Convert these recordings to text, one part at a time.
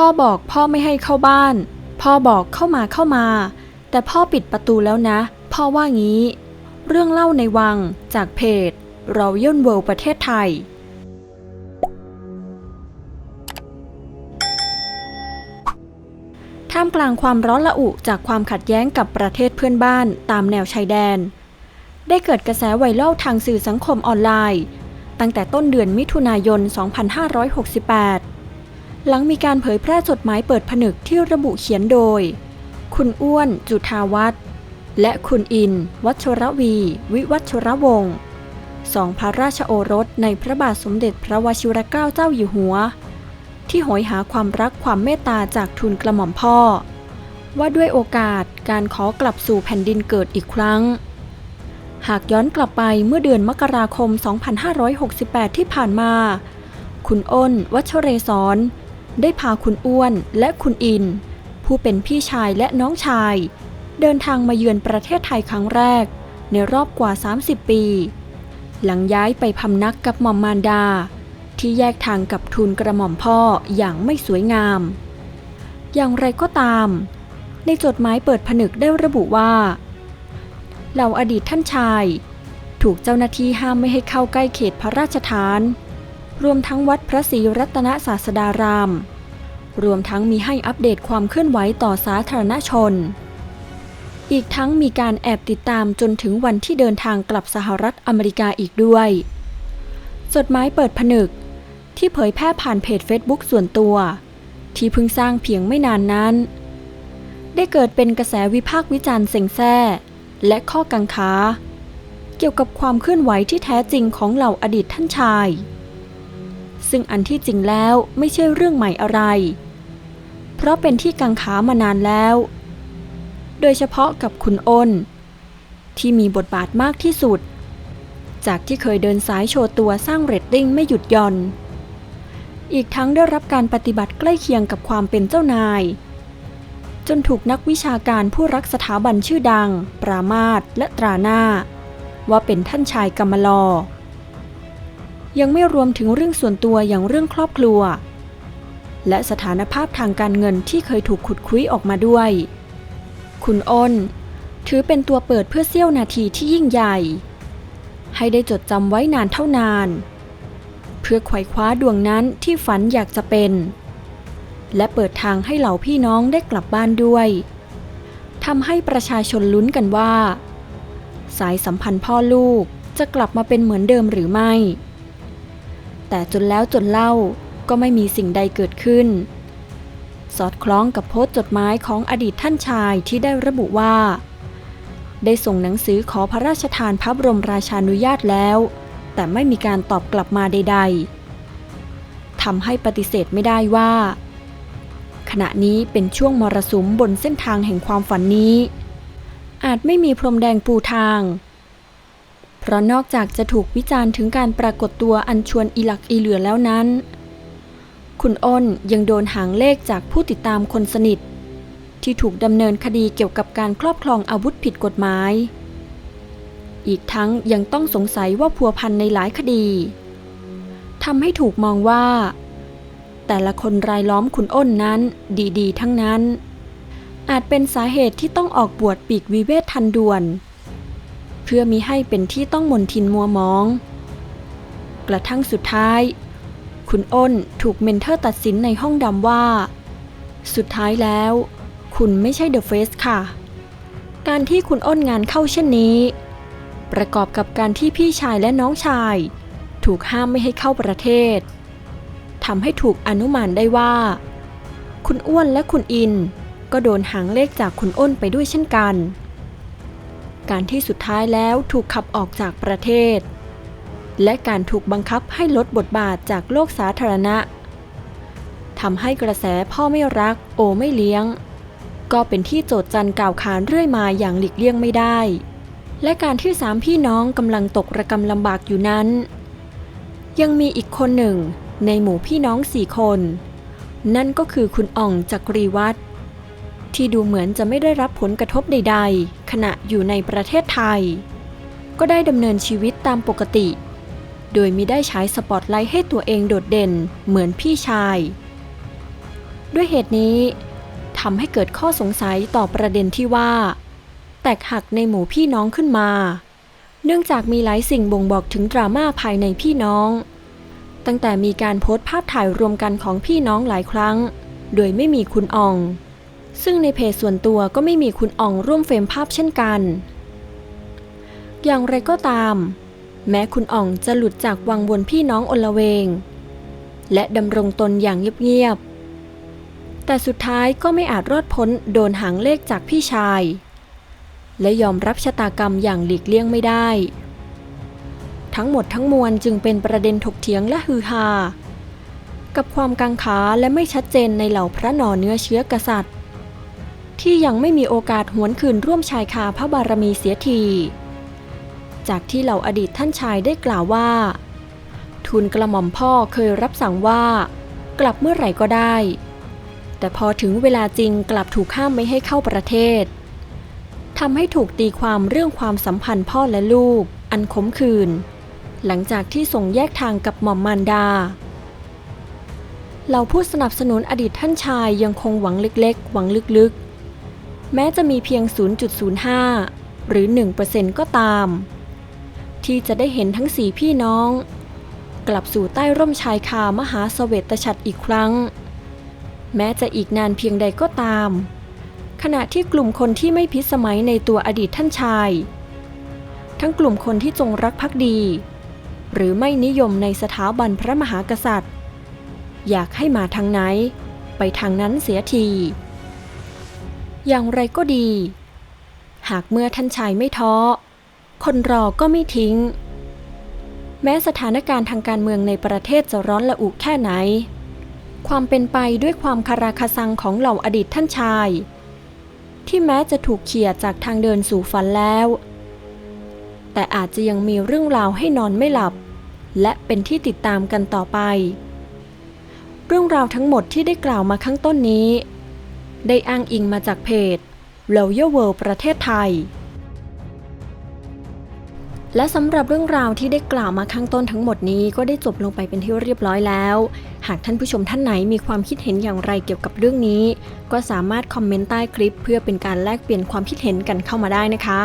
พ่อบอกพ่อไม่ให้เข้าบ้าน พ่อบอกเข้ามาเข้ามา แต่พ่อปิดประตูแล้วนะ พ่อว่างี้ เรื่องเล่าในวังจากเพจ เราย่นเวิลด์ประเทศไทย ท่ามกลางความร้อนระอุจากความขัดแย้งกับประเทศเพื่อนบ้านตามแนวชายแดน ได้เกิดกระแสไวรัลทางสื่อสังคมออนไลน์ ตั้งแต่ต้นเดือนมิถุนายน 2568 หลังมีการเผยแพร่จดหมายเปิดผนึกที่ระบุเขียนโดย คุณอ้วนจุธาวัฒน์และคุณอิน วัชรวี วิวัชรวงศ์สองพระราชโอรสในพระบาทสมเด็จพระวชิรเกล้าเจ้าอยู่หัว ที่โหยหาความรักความเมตตาจากทุนกระหม่อมพ่อ ว่าด้วยโอกาสการขอกลับสู่แผ่นดินเกิดอีกครั้ง หากย้อนกลับไปเมื่อเดือนมกราคม 2568 ที่ผ่านมา คุณอ้น วัชเรศร ได้พาคุณอ้วนและคุณอิน ผู้เป็นพี่ชายและน้องชาย เดินทางมาเยือนประเทศไทยครั้งแรก ในรอบกว่า 30 ปี หลังย้ายไปพำนักกับหม่อมมารดา ที่แยกทางกับทุนกระหม่อมพ่ออย่างไม่สวยงาม อย่างไรก็ตาม ในจดหมายเปิดผนึกได้ระบุว่าเหล่าอดีตท่านชาย ถูกเจ้าหน้าที่ห้ามไม่ให้เข้าใกล้เขตพระราชฐาน รวมทั้งวัดพระศรีรัตนศาสดาราม รวมทั้งมีให้อัปเดตความเคลื่อนไหวต่อสาธารณชน อีกทั้งมีการแอบติดตามจนถึงวันที่เดินทางกลับสหรัฐอเมริกาอีกด้วย จดหมายเปิดผนึก ที่เผยแพร่ผ่านเพจ Facebook ส่วนตัว ที่เพิ่งสร้างเพียงไม่นานนั้น ได้เกิดเป็นกระแสวิพากษ์วิจารณ์เซ็งแซ่และข้อกังขาเกี่ยวกับความเคลื่อนไหวที่แท้จริงของเหล่าอดีตท่านชาย ซึ่งอันที่จริงแล้วไม่ใช่เรื่องใหม่อะไร เพราะเป็นที่กังขามานานแล้ว โดยเฉพาะกับคุณอ้น ที่มีบทบาทมากที่สุด จากที่เคยเดินสายโชว์ตัวสร้างเรตติ้งไม่หยุดย่อน อีกทั้งได้รับการปฏิบัติใกล้เคียงกับความเป็นเจ้านาย จนถูกนักวิชาการผู้รักสถาบันชื่อดัง ปรามาสและตราหน้า ว่าเป็นท่านชายกำมลอ ยังไม่รวมถึงเรื่องส่วนตัวอย่างเรื่องครอบครัว และสถานภาพทางการเงินที่เคยถูกขุดคุยออกมาด้วย คุณอ้น ถือเป็นตัวเปิดเพื่อเสี้ยวนาทีที่ยิ่งใหญ่ ให้ได้จดจำไว้นานเท่านาน เพื่อไขว่คว้าดวงนั้นที่ฝันอยากจะเป็น และเปิดทางให้เหล่าพี่น้องได้กลับบ้านด้วยทำให้ประชาชนลุ้นกันว่า สายสัมพันธ์พ่อลูกจะกลับมาเป็นเหมือนเดิมหรือไม่ แต่จนแล้วจนเล่าก็ไม่มีสิ่งใดเกิดขึ้น สอดคล้องกับโพสต์จดหมายของอดีตท่านชายที่ได้ระบุว่า ได้ส่งหนังสือขอพระราชทานพระบรมราชานุญาตแล้ว แต่ไม่มีการตอบกลับมาใด ๆทำให้ปฏิเสธไม่ได้ว่า ขณะนี้เป็นช่วงมรสุมบนเส้นทางแห่งความฝันนี้ อาจไม่มีพรมแดงปูทาง เพราะนอกจากจะถูกวิจารณ์ถึงการปรากฏตัวอันชวนอีหลักอีเหลือแล้วนั้น คุณอ้นยังโดนหางเลขจากผู้ติดตามคนสนิท ที่ถูกดำเนินคดีเกี่ยวกับการครอบครองอาวุธผิดกฎหมาย อีกทั้งยังต้องสงสัยว่าพัวพันในหลายคดีทำให้ถูกมองว่า แต่ละคนรายล้อมคุณอ้นนั้นดีๆ ทั้งนั้น อาจเป็นสาเหตุที่ต้องออกบวชปีกวิเวททันด่วน เพื่อมิให้เป็นที่ต้องมนทินมัวมอง กระทั่งสุดท้าย คุณอ้นถูกเมนเทอร์ตัดสินในห้องดำว่า สุดท้ายแล้ว คุณไม่ใช่เดอะเฟสค่ะ การที่คุณอ้นงานเข้าเช่นนี้ ประกอบกับการที่พี่ชายและน้องชาย ถูกห้ามไม่ให้เข้าประเทศทำให้ถูกอนุมานได้ว่า คุณอ้วนและคุณอินก็โดนหางเลขจากคุณอ้นไปด้วยเช่นกัน การที่สุดท้ายแล้วถูกขับออกจากประเทศ และการถูกบังคับให้ลดบทบาทจากโลกสาธารณะทำให้กระแสพ่อไม่รัก โอไม่เลี้ยง ก็เป็นที่โจทย์จันกล่าวขานเรื่อยมาอย่างหลีกเลี่ยงไม่ได้ และการที่สามพี่น้องกำลังตกระกำลำบากอยู่นั้น ยังมีอีกคนหนึ่งในหมู่พี่น้องสี่คน นั่นก็คือคุณอ่องจักรีวัฒน ที่ดูเหมือนจะไม่ได้รับผลกระทบใด ๆ ขณะอยู่ในประเทศไทย ก็ได้ดำเนินชีวิตตามปกติ โดยมิได้ใช้สปอตไลท์ให้ตัวเองโดดเด่นเหมือนพี่ชาย ด้วยเหตุนี้ทำให้เกิดข้อสงสัยต่อประเด็นที่ว่า แตกหักในหมู่พี่น้องขึ้นมา เนื่องจากมีหลายสิ่งบ่งบอกถึงดราม่าภายในพี่น้อง ตั้งแต่มีการโพสต์ภาพถ่ายรวมกันของพี่น้องหลายครั้ง โดยไม่มีคุณออง ซึ่งในเพจส่วนตัวก็ไม่มีคุณอองร่วมเฟรมภาพเช่นกัน อย่างไรก็ตาม แม้คุณอ่องจะหลุดจากวังวนพี่น้องอลเวง และดำรงตนอย่างเงียบๆ แต่สุดท้ายก็ไม่อาจรอดพ้นโดนหางเลขจากพี่ชาย และยอมรับชะตากรรมอย่างหลีกเลี่ยงไม่ได้ ทั้งหมดทั้งมวลจึงเป็นประเด็นถกเถียงและฮือฮากับความกังขาและไม่ชัดเจนในเหล่าพระหนอเนื้อเชื้อกษัตริย์ ที่ยังไม่มีโอกาสหวนคืนร่วมชายคาพระบารมีเสียที จากที่เหล่าอดีตท่านชายได้กล่าวว่า ทูลกระหม่อมพ่อเคยรับสั่งว่า กลับเมื่อไหร่ก็ได้ แต่พอถึงเวลาจริงกลับถูกห้ามไม่ให้เข้าประเทศทำให้ถูกตีความเรื่องความสัมพันธ์พ่อและลูก อันขมขื่นหลังจากที่ส่งแยกทางกับหม่อมมารดาเราผู้สนับสนุนอดีตท่านชายยังคงหวังเล็กๆ หวังลึกๆ แม้จะมีเพียง 0.05 หรือ 1%ก็ตาม ที่จะได้เห็นทั้งสี่พี่น้อง กลับสู่ใต้ร่มชายคามหาสเสวตฉัตรอีกครั้ง แม้จะอีกนานเพียงใดก็ตาม ขณะที่กลุ่มคนที่ไม่พิสมัยในตัวอดีตท่านชาย ทั้งกลุ่มคนที่จงรักภักดี หรือไม่นิยมในสถาบันพระมหากษัตริย์ อยากให้มาทางไหน ไปทางนั้นเสียที อย่างไรก็ดี หากเมื่อท่านชายไม่ท้อ คนรอก็ไม่ทิ้ง แม้สถานการณ์ทางการเมืองในประเทศจะร้อนระอุแค่ไหน ความเป็นไปด้วยความคาราคาซังของเหล่าอดีตท่านชาย ที่แม้จะถูกเขี่ยจากทางเดินสู่ฝันแล้ว แต่อาจจะยังมีเรื่องราวให้นอนไม่หลับ และเป็นที่ติดตามกันต่อไป เรื่องราวทั้งหมดที่ได้กล่าวมาข้างต้นนี้ ได้อ้างอิงมาจากเพจ Royal World ประเทศไทย และสำหรับเรื่องราวที่ได้กล่าวมาข้างต้นทั้งหมดนี้ก็ได้จบลงไปเป็นที่เรียบร้อยแล้ว หากท่านผู้ชมท่านไหนมีความคิดเห็นอย่างไรเกี่ยวกับเรื่องนี้ ก็สามารถคอมเมนต์ใต้คลิป เพื่อเป็นการแลกเปลี่ยนความคิดเห็นกันเข้ามาได้นะคะ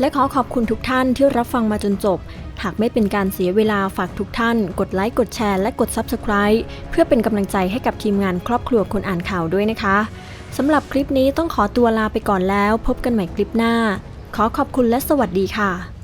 และขอขอบคุณทุกท่านที่รับฟังมาจนจบหากไม่เป็นการเสียเวลาฝากทุกท่าน กดไลค์ กดแชร์ และกด Subscribe เพื่อเป็นกำลังใจให้กับทีมงานครอบครัวคนอ่านข่าวด้วยนะคะ สำหรับคลิปนี้ต้องขอตัวลาไปก่อนแล้ว พบกันใหม่คลิปหน้า ขอขอบคุณและสวัสดีค่ะ